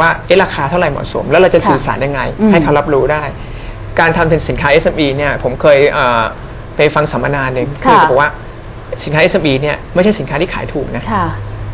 ว่าเอ๊ะราคาเท่าไหร่เหมาะสม แล้วเราจะสื่อสารยังไง ให้เขารับรู้ได้ การทำเป็นสินค้า SME เนี่ยผมเคยเอ่อไปฟังสัมมนาหนึ่งค่ะเขาบอกว่าสินค้า SME เนี่ยไม่ใช่สินค้าที่ขายถูกนะ ค่ะ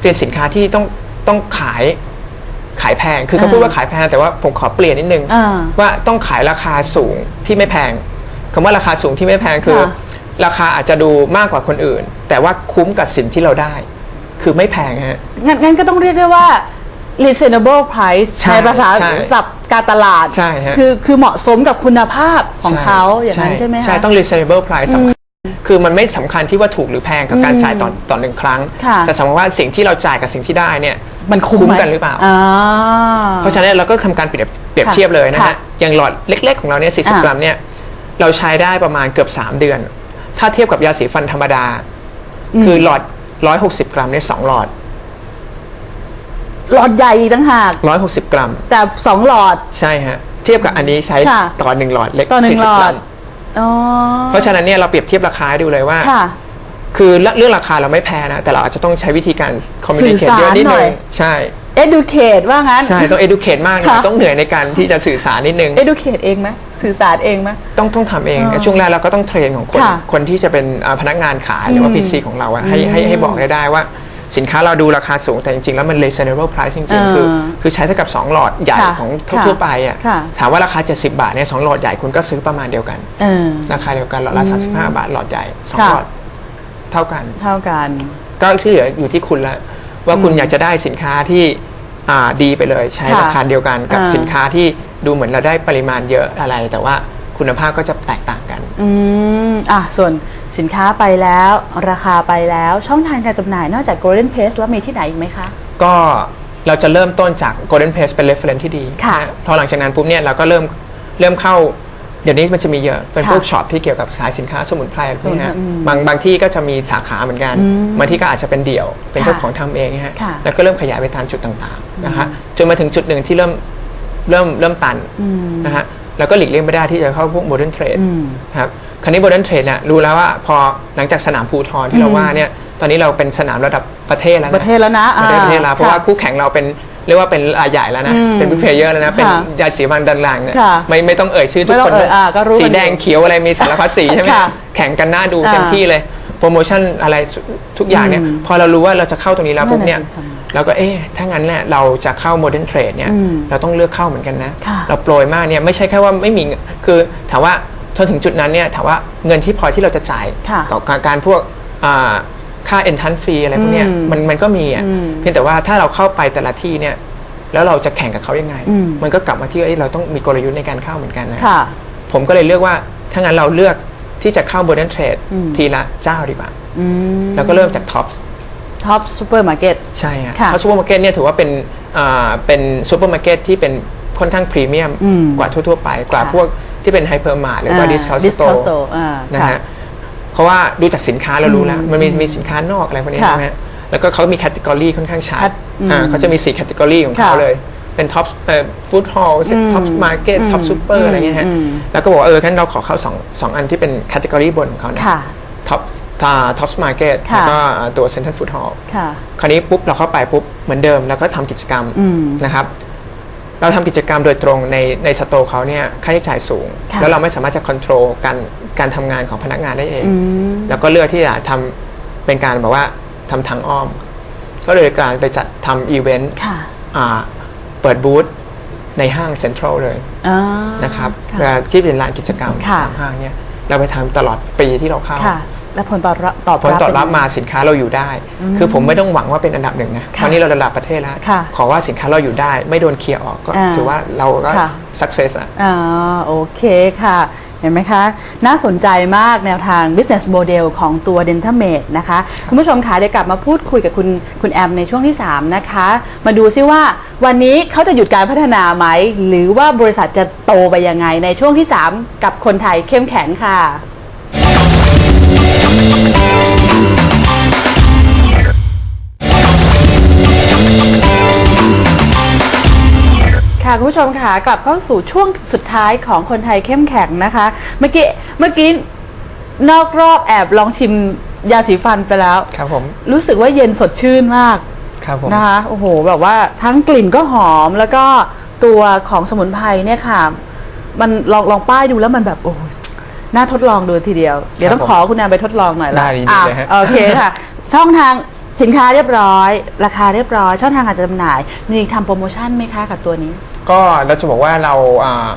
เป็นสินค้าที่ต้องต้องขายขายแพง คือเขาอ่าพูดว่าขายแพงแต่ว่าผมขอเปลี่ยนนิดนึงอ่าว่าต้องขายราคาสูงที่ไม่แพงคำว่าราคาสูงที่ไม่แพงคือ ค่ะราคาอาจจะดูมากกว่าคนอื่น แต่ว่าคุ้มกับสินที่เราได้ คือไม่แพงฮะ งั้นงั้นก็ต้องเรียกได้ว่า reasonable price ใช่ในภาษาใช่ศัพท์การตลาด ใช่ฮะ คือคือเหมาะสมกับคุณภาพของเขาอย่างนั้นใช่ไหมคะ ใช่ต้อง reasonable price สำคัญคือมันไม่สำคัญที่ว่าถูกหรือแพงกับการจ่ายต่อต่อหนึ่งครั้ง ค่ะ แต่สำคัญว่าสิ่งที่เราจ่ายกับสิ่งที่ได้เนี่ย มันคุ้มคุ้มไหกันหรือเปล่า อ่าเพราะฉะนั้นเราก็ทำการเปรียบเปรียบค่ะเทียบเลยนะค่ะฮะ อย่างหลอดเล็ก ๆ ของเราเนี่ยอ่า40กรัมเนี่ย เราใช้ได้ประมาณเกือบ 3 เดือน ถ้าเทียบกับยาสีฟันธรรมดา คือหลอด 160 กรัมเนี่ยสองหลอด หลอดใหญ่อีกต่างหาก 160 กรัม แต่สองหลอด ใช่ฮะ เทียบกับอันนี้ใช้ค่ะ ต่อหนึ่งหลอดเล็กต่อหนึ่งหลอ40ดกรัมอ๋อเพราะฉะนั้นเนี่ยเราเปรียบเทียบราคาให้ดูเลยว่า ค่ะ คือเรื่องราคาเราไม่แพ้นะ แต่เราอาจจะต้องใช้วิธีการคอมมิวนิสื่เคอชสารเยอะนิดหน่นึอยงใช่ educate ว่างั้น ใช่ ต้อง educate มากนะค่ะ ต้องเหนื่อยในการที่จะสื่อสารนิดนึง educate เองไหมสื่อสารเองไหม ต้องต้องทำเองอ่าช่วงแรกเราก็ต้องเทรนของคนค่ะคนที่จะเป็นอ่าพนักงานขายหรือว่า PC ของเราอะให้ให้ให้บอกได้ได้ว่า สินค้าเราดูราคาสูงแต่จริงๆ แล้วมัน reasonable price จริงๆ คืออ่าคือใช้เท่ากับ 2 หลอดใหญ่ค่ะของค่ะทั่วๆไปอะค่ะถามว่าราคา 70 บาทเนี่ยสองหลอดใหญ่คุณก็ซื้อประมาณเดียวกันเออราคาเดียวกันหลอดละ35 บาทหลอดใหญ่สองค่ะหลอดเท่ากันเท่ากัน ก็ที่เหลืออยู่ที่คุณละว่าคุณอยากจะได้สินค้าที่อ่าดีไปเลยใช้ค่ะราคาเดียวกันกับอ่าสินค้าที่ดูเหมือนเราได้ปริมาณเยอะอะไร แต่ว่าคุณภาพก็จะแตกต่างกัน อืมอะส่วน สินค้าไปแล้ว ราคาไปแล้วช่องทางการจำหน่ายนอกจาก Golden Press แล้วมีที่ไหนอีกไหมคะ ก็เราจะเริ่มต้นจาก Golden Place เป็น reference ที่ดีค่ะนพอหลังจากนั้นปุ๊บเนี่ยเราก็เริ่มเริ่มเข้าเดี๋ยวนี้มันจะมีเยอะเป็นค่ะพวกช็อปที่เกี่ยวกับขายสินค้าสมุนไพรอะไรพวกนี้ฮะอืมบางบางที่ก็จะมีสาขาเหมือนกันบางที่ก็อาจจะเป็นเดี่ยว เป็นค่ะเจ้าของทำเองฮะค่ะแล้วก็เริ่มขยายไปตามจุดต่างๆนะคะจนมาถึงจุดหนึ่งที่เริ่มเริ่มเริ่มตันนะฮะแล้วก็หลีกเลี่ยงไม่ได้ที่จะเข้าพวกโมเดิร์นเทรดอืมครับ คราวนี้โมเดิร์นเทรดเนี่ยรู้แล้วว่าพอหลังจากสนามภูทรที่เราว่าเนี่ยตอนนี้เราเป็นสนามระดับประเทศแล้วนะประเทศแล้วนะประเทศอ่ประเทศแล้วเพราะว่าค่คู่แข่งเราเป็นเรียกว่าเป็นรายใหญ่แล้วนะอืมเป็นบิ๊กเพลเยอร์แล้วนะ เป็นค่ะยาสีฟันดันลังเนี่ยค่ะไม่ไม่ต้องเอ่ยชื่อทุกไม่ต้คอนงเอ่ยอ่าก็รู้กันสีแดงอยู่เขียวอะไรมีสารพัดสีใช่ไหมค่ะแข่งกันหน้าดูอ่าเต็มที่เลย โปรโมชั่นอะไรทุกอย่างเนี่ยอืมพอเรารู้ว่าเราจะเข้าตรงนี้แล้วปุ๊บเนี่ยนั่นน่ะสิทำไงเราก็เอ๊ะถ้างั้นเนี่ยเราจะเข้าโมเดิร์นเทรดเนี่ยอืมเราต้องเลือกเข้าเหมือนกันนะค่ะเราโปรยมากเนี่ยไม่ใช่แค่ว่าไม่มีเงินคือถามว่า จนถึงจุดนั้นเนี่ยถามว่าเงินที่พอที่เราจะจ่ายค่ะกับการพวกอ่าค่าเอ็นทันฟรีอะไรพวกเนี้ยอืมมันมันก็มีอะอืมเพียงแต่ว่าถ้าเราเข้าไปแต่ละที่เนี่ยแล้วเราจะแข่งกับเขายังไง อืม มันก็กลับมาที่เอ้ยเราต้องมีกลยุทธ์ในการเข้าเหมือนกันนะ ค่ะ ผมก็เลยเลือกว่า ถ้างั้นเราเลือกที่จะเข้าโ o เดิร์นเทรดอืม ทีละเจ้าดีกว่า อืมแล้วก็เริ่มจากท็อปท็อปซูเปอร์มาร์เก็ต ใช่ฮะค่ะเพราะซูเปอร์มาร์เก็ตเนี่ยถือว่าเป็นอ่าเป็นซูเปอร์มาร์เก็ตที่เป็นค่อนข้างพรีเมียมอืมกว่าทั่ว ๆ ไป กว่าพวก ที่เป็นไฮเปอร์มาร์หรือว่าดิสคาวสดิสโตคาวร์สโตอ่านะค่ะฮะเพราะว่าดูจากสินค้าเรารู้แล้ว มันมีมีสินค้านอกอะไรพวกนี้ค่ะใช่ไหมฮะแล้วก็เขามีแคตตากรีค่อนข้างชัดชัดอืมอ่าเขาจะมี4แคตตากรีของเขาค่ะเลย เป็นท็อปฟู้ดฮอลล์ท็อปมาร์เก็ตท็อปซูเปออืร์มอะไรเงี้ยฮะอืมแล้วก็บอกว่าเอองั้นเราขอเข้าสองสองอันที่เป็นแคตตากรีบนของเขานะค่ะท็อปท็อปมาร์เก็ตค่ะแล้วก็ตัวเซ็นทรัลฟู้ดฮอลล์ค่ะคราวนี้ปุ๊บเราเข้าไปปุ๊บเหมือนเดิม แล้วก็ทำกิจกรรมอืมนะครับ เราทำกิจกรรมโดยตรงในในสโตร์เขาเนี่ยค่าใช้จ่ายสูงค่ะแล้วเราไม่สามารถจะควบคุมการการทำงานของพนักงานได้เองอืมแล้วก็เลือกที่จะทำเป็นการแบบว่าทำทางอ้อม ก็เลยการไปจัดทำอีเวนต์ค่ะอ่าเปิดบูธในห้างเซ็นทรัลเลยอ่านะครับค่ะเวลาที่เป็นลานกิจกรรมค่ะตามห้างเนี่ยเราไปทำตลอดปีที่เราเข้าค่ะ และผลตอบรับตอบผลตอบรับเป็นไงมาสินค้าเราอยู่ได้ คือผมไม่ต้องหวังว่าเป็นอันดับหนึ่งนะค่ะตอนนี้เราระดับประเทศแล้วค่ะขอว่าสินค้าเราอยู่ได้ ไม่โดนเคลียร์ออกก็อ่าถือว่าเราก็ค่ะ success อะอ่าโอเคค่ะเห็นไหมคะ น่าสนใจมากแนวทาง business model ของตัว Dentamate นะคะ คุณผู้ชมคะเดี๋ยวกลับมาพูดคุยกับคุณคุณแอมในช่วงที่ 3 นะคะ มาดูซิว่าวันนี้เขาจะหยุดการพัฒนาไหม หรือว่าบริษัทจะโตไปยังไงในช่วงที่ 3 กับคนไทยเข้มแข็งค่ะ ค่ะคุณผู้ชมค่ะกลับเข้าสู่ช่วงสุดท้ายของคนไทยเข้มแข็งนะคะ เมื่อกี้เมื่อกี้นอกรอบแอบลองชิมยาสีฟันไปแล้ว ครับผม รู้สึกว่าเย็นสดชื่นมากครับผมนะคะโอ้โหแบบว่าทั้งกลิ่นก็หอมแล้วก็ตัวของสมุนไพรเนี่ยค่ะ มันลองลองป้ายดูแล้วมันแบบโอ้โหน่าทดลองดูทีเดียว เดี๋ยวครับต้องขอคุณแอมไปทดลองหน่อยละได้ยินดีอะเลยฮะโอเคค่ะ ช่องทาง สินค้าเรียบร้อย ราคาเรียบร้อยช่องทางการจำหน่าย มีทำโปรโมชั่นไหมคะกับตัวนี้ ก็เราจะบอกว่าเราอ่า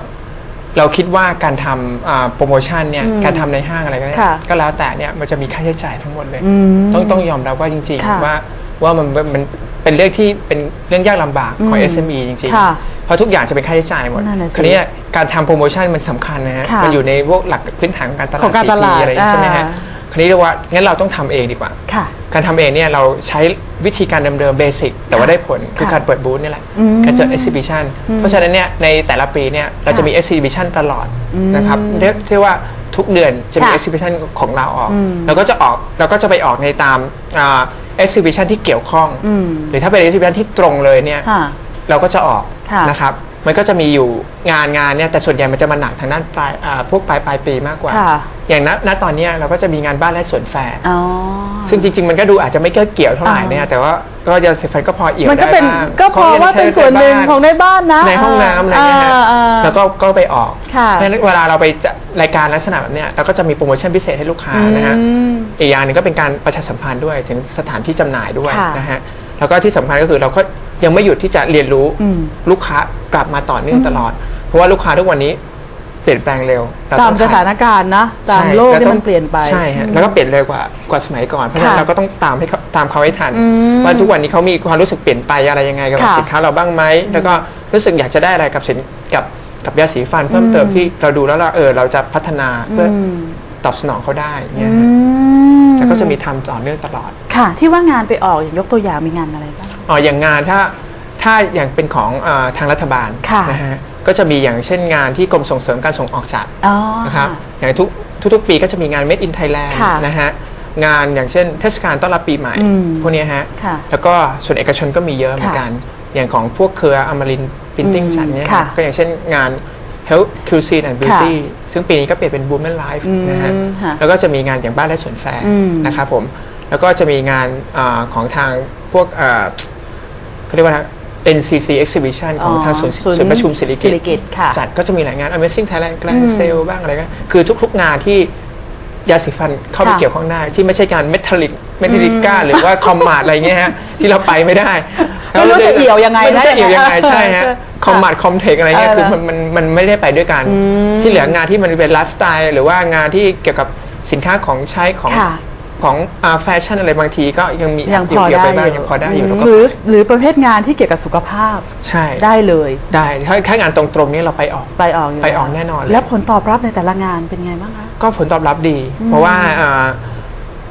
เราคิดว่าการทำอ่าโปรโมชั่นเนี่ยอืมการทำในห้างอะไรก็ได้ค่ะก็แล้วแต่เนี่ยมันจะมีค่าใช้จ่ายทั้งหมดเลย อืมต้องต้องยอมรับว่าจริงค่ะๆว่าว่ามันมันเป็นเรื่องที่เป็นเรื่องยากลำบากของ อืม SME จริงค่ะๆเพราะทุกอย่างจะเป็นค่าใช้จ่ายหมดนั่นน่ะสิคราวนี้การทำโปรโมชั่นมันสำคัญนะฮะค่ะมันอยู่ในพวกหลักพื้นฐานของการตลาขดองการตลาด 4P อะไรอย่างนี้ใช่ไหมฮะ อ่าค ราวนี้เรียกว่างั้นเราต้องทำเองดีกว่า ค่ะ การทำเองเนี่ยเราใช้วิธีการเดิมๆเบสิกแต่ว่าได้ผลคือค่ะการเปิดบูธนี่แหละอืมการจัด exhibition เพราะฉะนั้นเนี่ยในแต่ละปีเนี่ยเราจะมี exhibition ตลอดนะครับเรียกที่ว่าทุกเดือนจะมี ค่ะ exhibition ของเราออกอืมเราก็จะออกเราก็จะไปออกในตามอ่า exhibition ที่เกี่ยวข้อง อืมหรือถ้าเป็น exhibition ที่ตรงเลยเนี่ย ค่ะ เราก็จะออกค่ะนะครับ มันก็จะมีอยู่งานงานเนี่ยแต่ส่วนใหญ่มันจะมาหนักทางด้านปลายอ่าพวกปลายปลายปีมากกว่า ค่ะ อย่างณณตอนเนี้ยเราก็จะมีงานบ้านและสวนแฟร์อ๋อ ซึ่งจริง ๆ มันก็ดูอาจจะไม่เกี่ยวเกี่ยวเท่าไหร่เนี่ยแต่ว่าก็จะเซฟันก็พอเอี่ยวมันก็ได้เป็นบ้างก็พอว่าเป็นส่วนหนึ่งของในบ้านนะในห้องน้ำอะไรเงี้ยฮะอ่าอ่าแล้วก็ก็ไปออกค่ะ เพราะฉะนั้นเวลาเราไปจัดรายการลักษณะแบบเนี้ยเราก็จะมีโปรโมชั่นพิเศษให้ลูกค้านะฮะ อืม อีกอย่างหนึงก็เป็นการประชาสัมพันธ์ด้วยถึงสถานที่จำหน่ายด้วยค่ะ นะฮะแล้วก็ที่สำคัญก็คือเราก็ ยังไม่หยุดที่จะเรียนรู้อืมลูกค้ากลับมาต่อเนื่องตลอด เพราะว่าลูกค้าทุกวันนี้เปลี่ยนแปลงเร็วเรตามองสถานการณ์นะตามใช่โลกที่แวมันเปลี่ยนไปใช่ฮะแล้วก็เปลี่ยนเร็วกว่ากว่าสมัยก่อนเพราะฉะนั้นค่ะเราก็ต้องตามให้เขาตามเขาให้ทันอืมว่าทุกวันนี้เขามีความรู้สึกเปลี่ยนไปอะไรยังไงกับค่ะสินค้าเราบ้างไหมแล้วก็รู้สึกอยากจะได้อะไรกับสินกับกับยาสีฟันเพิ่มเติมที่เราดูแล้วเราเออเราจะพัฒนาเพื่ออมตอบสนองเขาได้เนี่ยอืฮะมแต่ก็จะมีทำต่อเนื่องตลอดค่ะ ที่ว่างานไปออกอย่างยกตัวอย่างมีงานอะไรบ้าง อ๋ออย่างงานถ้าถ้าอย่างเป็นของเออทางรัฐบาลค่ะนะฮะก็จะมีอย่างเช่นงานที่กรมส่งเสริมการส่งออกจัดอ๋อนะครับอย่างทุกทุกๆปีก็จะมีงาน Made in Thailand ค่ะนะฮะงานอย่างเช่นเทศกาลต้อนรับปีใหม่ อืมพวกเนี้ยฮะค่ะแล้วก็ส่วนเอกชนก็มีเยอะเหมือนกัน อย่างของพวกเครืออมรินพิมพ์ติ้งอืมจัดเนี่ยค่ะก็อย่างเช่นงาน Health Cuisine and Beauty ซึ่งปีนี้ก็เปลี่ยนเป็น Women Life อืมนะฮะค่ะแล้วก็จะมีงานอย่างบ้านและสวนแฟร์อืม นะครับผมแล้วก็จะมีงานอาของทางพวกเอ่อ เขาเรียกว่าอะไร NCC Exhibition ของอ๋อทางศูนย์ศูนย์ศูนย์ประชุมศิริศิริกิติ์ค่ะจัดก็จะมีหลายงาน Amazing Thailand Grand Sale บ้างอะไรก็คือทุกๆงานที่ยาสีฟันเข้าไปค่ะเกี่ยวข้องได้ ที่ไม่ใช่การเมทัลลิกเมทัลลิก้าหรือว่าคอมมาดอะไรเงี้ยฮะที่เราไปไม่ได้ไม่รู้จะเอี่ยวยังไงไม่รู้จะเอี่ยวยังไงนะใช่ฮะใช่คอมมาดคอมเทคอะไรเงี้ยเออคือมันมันมันไม่ได้ไปด้วยกัน ที่เหลืองานที่มันเป็นไลฟ์สไตล์หรือว่างานที่เกี่ยวกับสินค้าของใช้ของค่ะ ของแฟชั่นอะไรบางทีก็ยังมียังพอเกี่ยวได้ไปบ้างอยู่ยังพอได้อยู่แล้วก็หรือหรือประเภทงานที่เกี่ยวกับสุขภาพใช่ได้เลยได้ถ้าแค่งานตรงๆนี้เราไปออกไปออกอยู่ไปออกแน่นอนเลยแล้วผลตอบรับในแต่ละงานเป็นไงบ้างคะก็ผลตอบรับดี เพราะว่าอ่า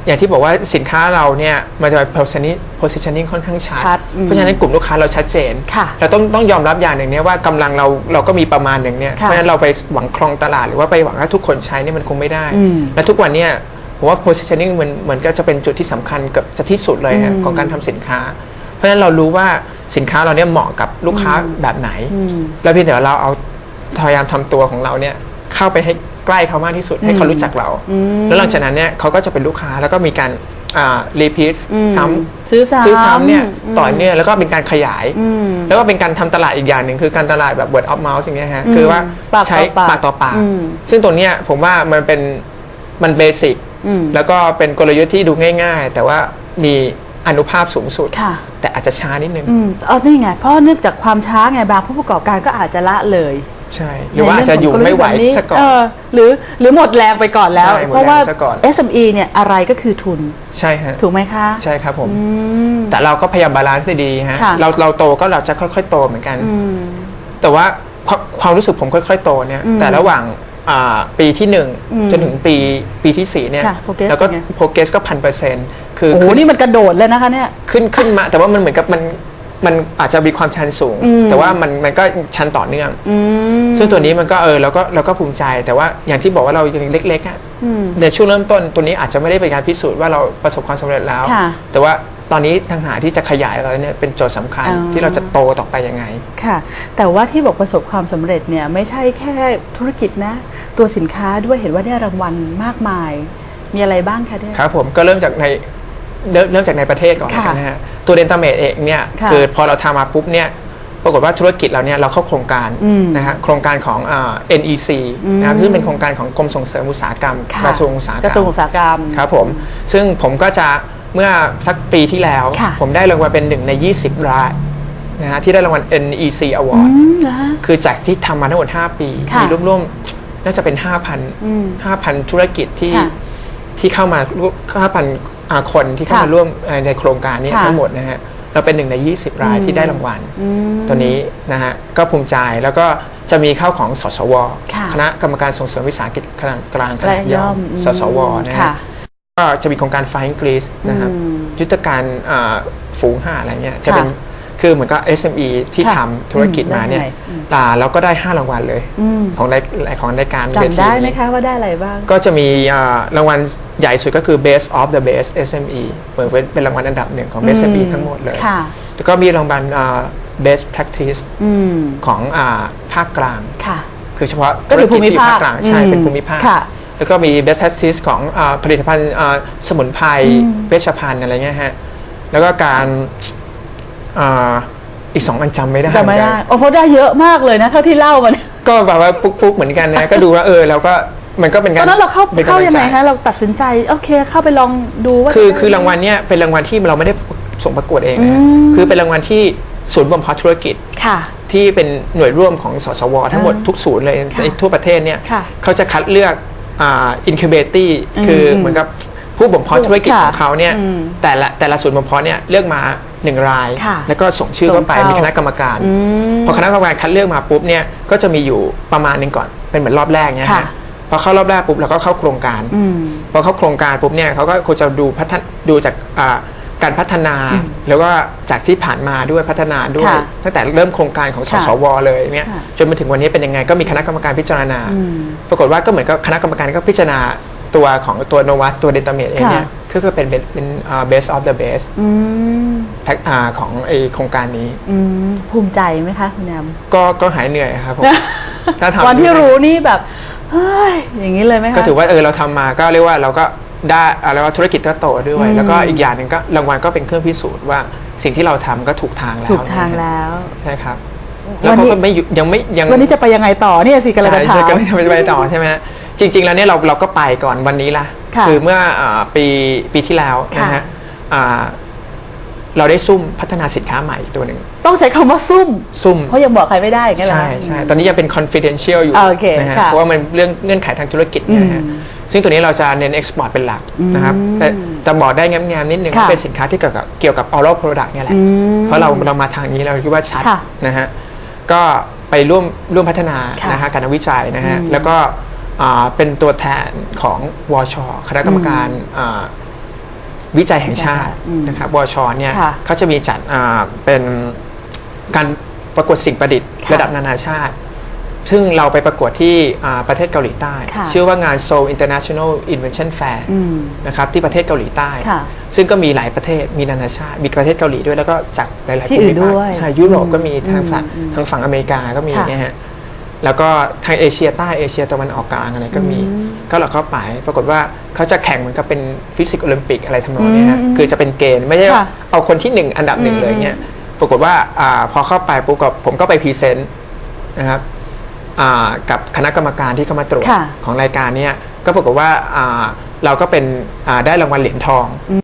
อย่างที่บอกว่าสินค้าเราเนี่ยมันจะ positioning positioning ค่อนข้างชัดชัดอืมเพราะฉะนั้นกลุ่มลูกค้าเราชัดเจนค่ะเราต้องต้องยอมรับอย่างหนึ่งเนี่ยว่ากำลังเราเราก็มีประมาณหนึ่งเนี่ยเพค่ะราะฉะนั้นเราไปหวังครองตลาดหรือว่าไปหวังให้ทุกคนใช้เนี่ยมันคงไม่ได้อืมและทุกวันเนี่ย ผมว่า positioning มันเหมือนก็จะเป็นจุดที่สำคัญกับจะที่สุดเลยฮะของการทำสินค้า เพราะฉะนั้นเรารู้ว่าสินค้าเราเนี่ยเหมาะกับลูกค้าแบบไหนอืมแล้วเพียงแต่ว่าเราเอาพยายามทำตัวของเราเนี่ยเข้าไปให้ใกล้เขามากที่สุดให้เขารู้จักเรา แล้วหลังจากนั้นเนี่ยเขาก็จะเป็นลูกค้าแล้วก็มีการรีพีทอืมซ้ำซื้อซ้ำซื้อซ้ำเนี่ยอืมต่อเนื่องแล้วก็เป็นการขยายอืมแล้วก็เป็นการทำตลาดอีกอย่างหนึ่งคือการตลาดแบบ word of mouth อย่างเงี้ยฮะอืมคือว่าปากต่อใช้ปากปากต่อปากอืมซึ่งตัวเนี้ยผมว่ามันเป็นมันเบสิกอืม แล้วก็เป็นกลยุทธ์ที่ดูง่าย ๆ แต่ว่ามีอนุภาพสูงสุด ค่ะ แต่อาจจะช้านิดนึง อืมเอานี่ไง เพราะเนื่องจากความช้าไงบางผู้ประกอบการก็อาจจะละเลยใช่ หรือว่าอาจจะอยู่ไม่ไหวในเรื่องขงกลยุทธ์แบบซะก่อนเหรือหรือหมดแรงไปก่อนแล้ว ใช่หมดแรงเพราะว่า ซะก่อน SME เนี่ยอะไรก็คือทุน ใช่ฮะถูกไหมคะ ใช่ครับผม อืม แต่เราก็พยายามบาลานซ์ได้ดีฮะค่ะ เราเราโตก็เราจะค่อยๆ โตเหมือนกัน อืม แต่ว่าความความรู้สึกผมค่อย ๆ โตเนี่ยอืมแต่ระหว่าง อ่าปีที่หนึ่งอืมจนถึงปีปีที่สี่เนี่ยค่ะ progress แล้วก็เป็นไง โปรเกสก็พันเปอร์เซ็นต์คือโอ้โหขึ้น นี่มันกระโดดเลยนะคะเนี่ย ขึ้นขึ้นมา แต่ว่ามันเหมือนกับมันมันอาจจะมีความชันสูง อืม แต่ว่ามันมันก็ชันต่อเนื่อง อืมซึ่งตัวนี้มันก็เออเราก็เราก็ภูมิใจ แต่ว่าอย่างที่บอกว่าเรายังเล็กๆอะอืม ในช่วงเริ่มต้นตัวนี้อาจจะไม่ได้เป็นการพิสูจน์ว่าเราประสบความสำเร็จแล้ว ค่ะแต่ว่า ตอนนี้ทางหาที่จะขยายเราเนี่ยเป็นโจทย์สำคัญอ๋อที่เราจะโตต่อไปยังไงค่ะ แต่ว่าที่บอกประสบความสำเร็จเนี่ยไม่ใช่แค่ธุรกิจนะ ตัวสินค้าด้วยเห็นว่าได้รางวัลมากมาย มีอะไรบ้างคะเนี่ยครับผมก็เริ่มจากในเริ่มเริ่มจากในประเทศก่อนค่ะแล้วกันนะฮะตัวเดนตาเมดเองเนี่ยค่ะคือพอเราทำมาปุ๊บเนี่ยปรากฏว่าธุรกิจเราเนี่ยเราเข้าโครงการอืมนะฮะโครงการของอ่า NEC นะครับซึ่งเป็นโครงการของกรมส่งเสริมอุตสาหกรรมค่ะกระทรวงอุตสาหกรรมกระทรวงอุตสาหกรรมครับผมซึ่งผมก็จะ เมื่อสักปีที่แล้ว ค่ะ ผมได้รางวัลเป็นหนึ่งใน 20รายนะฮะที่ได้รางวัล NEC Award อืมเหรอฮะคือจากที่ทำมาทั้งหมด 5 ปี ค่ะมีร่วมๆ น่าจะเป็น5,000อืม5,000 ธุรกิจที่ค่ะที่เข้ามาร่วม5,000อ่าคนที่เข้าค่ะมาร่วมเอ่อในโครงการนี้ค่ะทั้งหมดนะฮะเราเป็นหนึ่งใน 20 รายที่ได้รางวัลอืมตัวนี้นะฮะก็ภูมิใจแล้วก็จะมีเข้าของสสวค่ะคณะกรรมการส่งเสริมวิสาหกิจขนาดกลางขและนาดย่ย่ออมมอืมสสวนะค่ะฮะ ก็จะมีโครงการ Flying Greece นะครับอืมยุทธการอ่าฝูงห่าอะไรเงี้ยจะค่ะเป็นคือเหมือนกับ SME ที่ค่ะทำธุรกิจมาเนี่ยอืมได้ไงอืม อ่าเราก็ได้ 5 รางวัลเลย อืมของรายของรายการเวทีจำได้ไหมนี้คะว่าได้อะไรบ้าง ก็จะมีอ่ารางวัลใหญ่สุดก็คือ Best of the Best SME เหมือนเป็นเป็นรางวัลอันดับหนึ่งของอืม SME ทั้งหมดเลย ค่ะ แล้วก็มีรางวัลอ่า Best Practice อืมของอ่าภาคกลาง ค่ะ คือเฉพาะก็คือภูมิภาคธุรกิจที่กลางใช่อืมเป็นภูมิภาค ค่ะ แล้วก็มี best practice ของอาผลิตภัณฑ์อ่าสมุนไพรอืมเวชภัณฑ์อะไรเงี้ยฮะแล้วก็การอ่าอีกสองอันจำไม่ได้จำไม่ได้เหอนกันโอ้เพราะได้เยอะมากเลยนะเท่าที่เล่ามาเนี่ยก็แบบว่าฟุกๆเหมือนกันนะก็ดูว่าเออเราก็มันก็เป็นตการอนนั้นเราเข้าป็นกำเข้าลัยังไงใจคะเราตัดสินใจโอเคเข้าไปลองดูว่าคือจะได้คือรางวัลเนี้ยเป็นรางวัลที่เราไม่ได้ส่งประกวดเองนะฮะอืมคือเป็นรางวัลที่ศูนย์บ่มเพาะธุรกิจค่ะ ที่เป็นหน่วยร่วมของสสว ทั้งหมดอ่าทุกศูนย์เลยค่ะในทั่วประเทศเนี่ยค่ะเขาจะคัดเลือก อ่าอินคิวเบตี้อืมคือเหมือนกับผู้บ่มเพาะธุรกิจค่ะของเขาเนี่ยอืมแต่ละแต่ละศูนย์บ่มเพาะเนี่ยเลือกมาหนึ่งรายค่ะแล้วก็ส่งชื่อเข้าไปส่งเข้ามีมีคณะกรรมการอืมพอคณะกรรมการคัดเลือกมาปุ๊บเนี่ยก็จะมีอยู่ประมาณหนึงก่อนเป็นเหมือนรอบแรกเนี่ยค่ะฮะพอเข้ารอบแรกปุ๊บเราก็เข้าโครงการอืมพอเข้าโครงการปุ๊บเนี่ยเขาก็คงจะดูพัฒนดูจากอ่า การพัฒนาแล้วก็จากที่ผ่านมาด้วยพัฒนาด้วย ค่ะตั้งแต่เริ่มโครงการของสค่ะสวเลยเนี่ยค่ะจนมาถึงวันนี้เป็นยังไงก็มีคณะกรรมการพิจารณา อืมปรากฏว่าก็เหมือนกับคณะกรรมการก็พิจารณาตัวของตัวโนวัสตัวเดนตาเมดเองเนี่ยค่ะ ก็คือเป็นเป็นเป็นอ่า best of the best อืมแพ็คอ่าของไอโครงการนี้ อืมภูมิใจไหมคะคุณแอม ก็ก็หายเหนื่อยครับผม ถ้าทำ วันที่รู้นี่แบบ เฮ้ย อย่างนี้เลยไหมคะ ก็ถือว่าเออเราทำมาก็เรียกว่าเราก็ ได้อะไรว่าธุรกิจก็โตด้วยอืมแล้วก็อีกอย่างหนึ่งก็รางวัลก็เป็นเครื่องพิสูจน์ว่าสิ่งที่เราทำก็ถูกทางแล้วถูกทางแล้วใช่ครับแล้ววันเขานี้ก็ไม่หยุดยังไม่ยังวันนี้จะไปยังไงต่อเนี่ยสิกำลังจะถามใช่ก็ไม่ไปต่อใช่ไหมฮะจริง ๆ แล้วเนี่ยเราเราก็ไปก่อนวันนี้ละค่ะอเมื่ออ่าปีปีที่แล้วนะค่ะฮะอ่า เราได้ซุ่มพัฒนาสินค้าใหม่ตัวหนึ่ง ต้องใช้คำว่าซุ่ม ซุ่ม เพราะยังบอกใครไม่ได้อย่างเงี้ยเหรอ ใช่ใช่ตอนนี้ยังเป็น confidential อยู่โอเคนะฮะค่ะเพราะว่ามันเรื่องเงื่อนไขทางธุรกิจเนี่ยนะฮะซึ่งตัวนี้เราจะเน้น export เป็นหลักนะครับแต่แต่บอกได้แง้มๆนิดนึงค่ะว่าเป็นสินค้าที่เกี่ยวกับเกี่ยวกับ oral product เนี่ยแหละอืมเพราะเราเรามาทางนี้เราคิดว่าชัดค่ะนะฮะก็ไปร่วมร่วมพัฒนาค่ะนะฮะการวิจัยนะฮะแล้วก็อ่าเป็นตัวแทนของวชคณะกรรมการอ่า วิจัยแห่งชาติอืมนะครับวชเนี่ยค่ะเขาจะมีจัดอ่าเป็นการประกวดสิ่งประดิษฐ์ค่ะระดับนานาชาติ ซึ่งเราไปประกวดที่อ่าประเทศเกาหลีใต้ค่ะชื่อว่างาน Seoul International Invention Fair อืมนะครับที่ประเทศเกาหลีใต้ค่ะซึ่งก็มีหลายประเทศมีนานาชาติ มีประเทศเกาหลีด้วยแล้วก็จากหลายๆที่ภูอื่มินภาด้วยคใช่ยุโรปก็มีอืมทางฝั่งอืมทางฝั่งอเมริกาก็มีค่ะเนี่ยฮะแล้วก็ทางเอเชียใต้เอเชียตะวันออกกลางอะไรก็มี ก็เราก็ไปปรากฏว่าเขาจะแข่งเหมือนกับเป็นฟิสิกส์โอลิมปิกอะไรทำนองเนี้ยฮะอืมคือจะเป็นเกณฑ์ไม่ใช่ว่าค่ะเอาคนที่หนึ่งอันดับหนึ่งอืมเลยเนี่ยปรากฏว่าอาพอเข้าไปปุ๊บก็ผมก็ไปพรีเซนต์นะครับอ่ากับคณะกรรมการที่เข้ามาตรวจค่ะ ของรายการเนี้ยก็ปรากฏว่าอ่าเราก็เป็นอ่าได้รางวัลเหรียญทอง